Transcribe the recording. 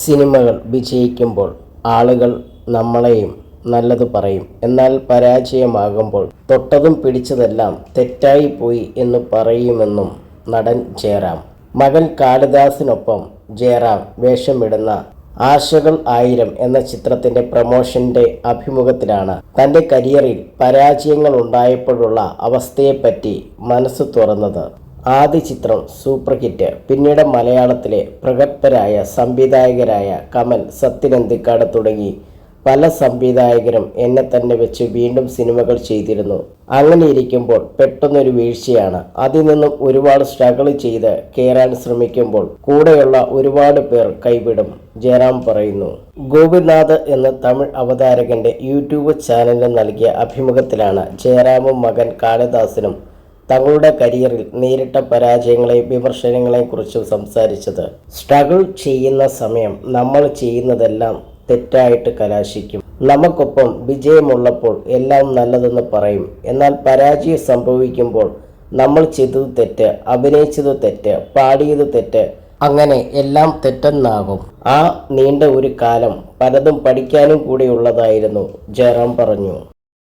സിനിമകൾ വിജയിക്കുമ്പോൾ ആളുകൾ നമ്മളെയും നല്ലത് പറയും. എന്നാൽ പരാജയമാകുമ്പോൾ തൊട്ടതും പിടിച്ചതെല്ലാം തെറ്റായി പോയി എന്ന് പറയുമെന്നും നടൻ ജയറാം. മകൻ കാളിദാസിനൊപ്പം ജയറാം വേഷമിടുന്ന ആശകൾ ആയിരം എന്ന ചിത്രത്തിന്റെ പ്രമോഷന്റെ അഭിമുഖത്തിലാണ് തന്റെ കരിയറിൽ പരാജയങ്ങൾ ഉണ്ടായപ്പോഴുള്ള അവസ്ഥയെപ്പറ്റി മനസ്സ് തുറന്നത്. ആദ്യ ചിത്രം സൂപ്പർ ഹിറ്റ്. പിന്നീട് മലയാളത്തിലെ പ്രഗത്ഭരായ സംവിധായകരായ കമൽ സത്യനന്ദിക്കാട് തുടങ്ങി പല സംവിധായകരും എന്നെ തന്നെ വെച്ച് വീണ്ടും സിനിമകൾ ചെയ്തിരുന്നു. അങ്ങനെ ഇരിക്കുമ്പോൾ പെട്ടെന്നൊരു വീഴ്ചയാണ്. അതിൽ നിന്നും ഒരുപാട് സ്ട്രഗിൾ ചെയ്ത് കയറാൻ ശ്രമിക്കുമ്പോൾ കൂടെയുള്ള ഒരുപാട് പേർ കൈവിടും. ജയറാം പറയുന്നു ഗോപിനാഥ് എന്ന തമിഴ് അവതാരകന്റെ യൂട്യൂബ് ചാനലിന് നൽകിയ അഭിമുഖത്തിലാണ് ജയറാമും മകൻ കാളിദാസനും തങ്ങളുടെ കരിയറിൽ നേരിട്ട പരാജയങ്ങളെ വിമർശനങ്ങളെയും കുറിച്ചും സംസാരിച്ചത്. സ്ട്രഗിൾ ചെയ്യുന്ന സമയം നമ്മൾ ചെയ്യുന്നതെല്ലാം തെറ്റായിട്ട് കലാശിക്കും. നമുക്കൊപ്പം വിജയമുള്ളപ്പോൾ എല്ലാം നല്ലതെന്ന് പറയും. എന്നാൽ പരാജയം സംഭവിക്കുമ്പോൾ നമ്മൾ ചെയ്തത് തെറ്റ് അഭിനയിച്ചത് തെറ്റ് പാടിയത് തെറ്റ് അങ്ങനെ എല്ലാം തെറ്റെന്നാകും. ആ നീണ്ട ഒരു കാലം പലതും പഠിക്കാനും കൂടിയുള്ളതായിരുന്നു ജയറാം പറഞ്ഞു.